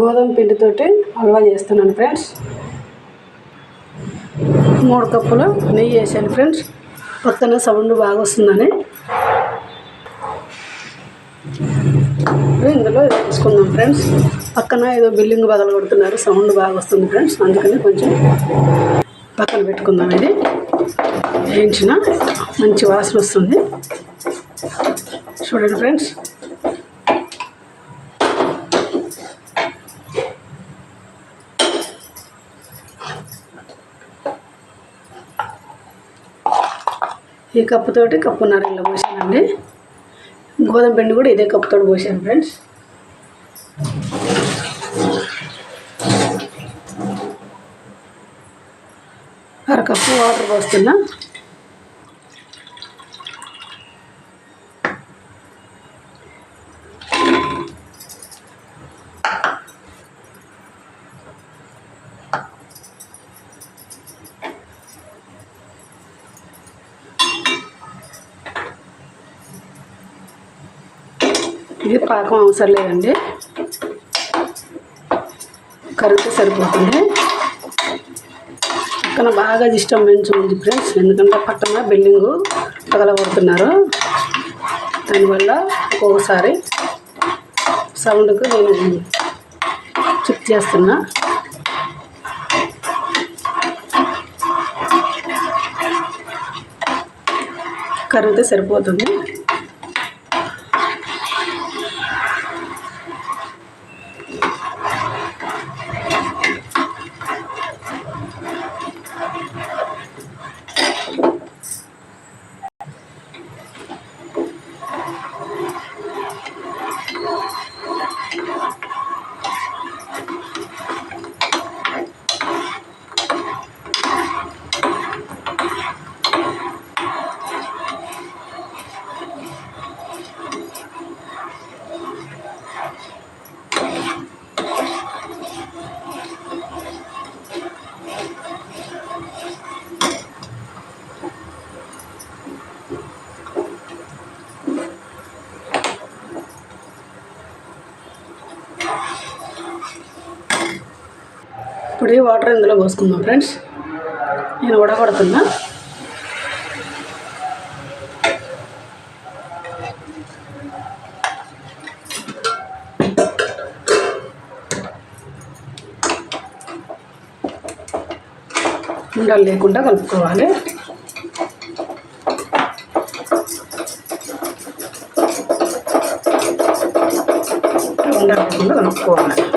గోధుమ పిండితోటి హల్వా చేస్తున్నాను ఫ్రెండ్స్. మూడు కప్పులు నెయ్యి వేసాను ఫ్రెండ్స్. పక్కన సౌండ్ బాగా వస్తుందని. ఇందులో వేసుకుందాం ఫ్రెండ్స్. పక్కన ఏదో బిల్డింగ్ బదలు కొడుతున్నారు సౌండ్ బాగా వస్తుంది ఫ్రెండ్స్. అందుకని కొంచెం పక్కన పెట్టుకుందాం ఇది. వేయించిన మంచి వాసన వస్తుంది. చూడండి ఫ్రెండ్స్. ఈ కప్పుతోటి కప్పున్నర ఇలా పోసానండి. గోధుమ పిండి కూడా ఇదే కప్పుతోటి పోసాను ఫ్రెండ్స్. అరకప్పు వాటర్ పోస్తున్నా. ఇది పాకం అవసరం లేదండి. కరెక్ట్ సరిపోతుంది. పక్కన బాగా డిస్టర్బెన్స్ ఉంది ఫ్రెండ్స్. ఎందుకంటే పక్కన బిల్డింగు పగలగొడుతున్నారు. దానివల్ల ఒక్కొక్కసారి సౌండ్కు నేను చెక్ చేస్తున్నా. కరిగితే సరిపోతుంది. ఇప్పుడు ఈ వాటర్ ఇందులో పోసుకుందాం ఫ్రెండ్స్. నేను ఉడగొడుతున్నా ఉండలు లేకుండా కలుపుకోవాలి. ఉండలు లేకుండా కలుపుకోవాలి.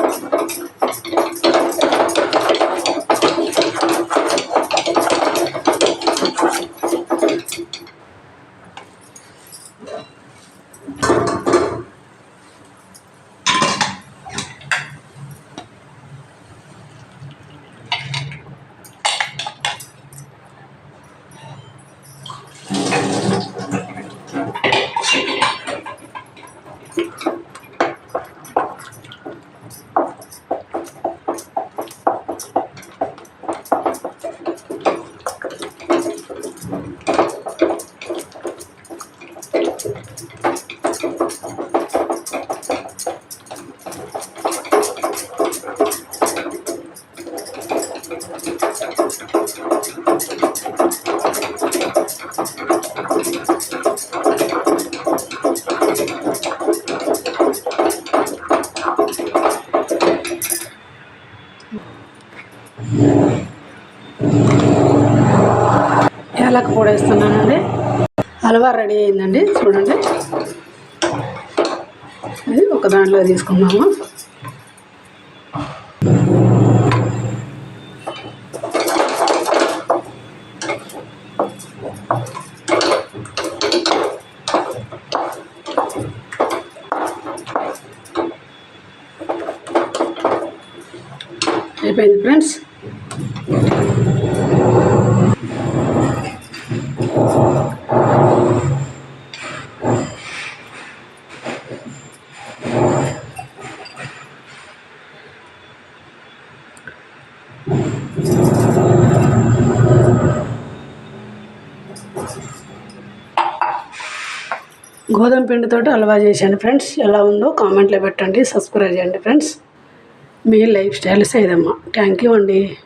ఏలక పొడి వేస్తున్నానండి. హల్వా రెడీ అయిందండి చూడండి. అది ఒక దాంట్లో తీసుకున్నాము అయిపోయింది ఫ్రెండ్స్. గోధుమ పిండితోటి హల్వా చేశాను ఫ్రెండ్స్. ఎలా ఉందో కామెంట్లో పెట్టండి సబ్స్క్రైబ్ చేయండి ఫ్రెండ్స్. మీ లైఫ్ స్టైల్ సేదమ్మ. థ్యాంక్ యూ అండి.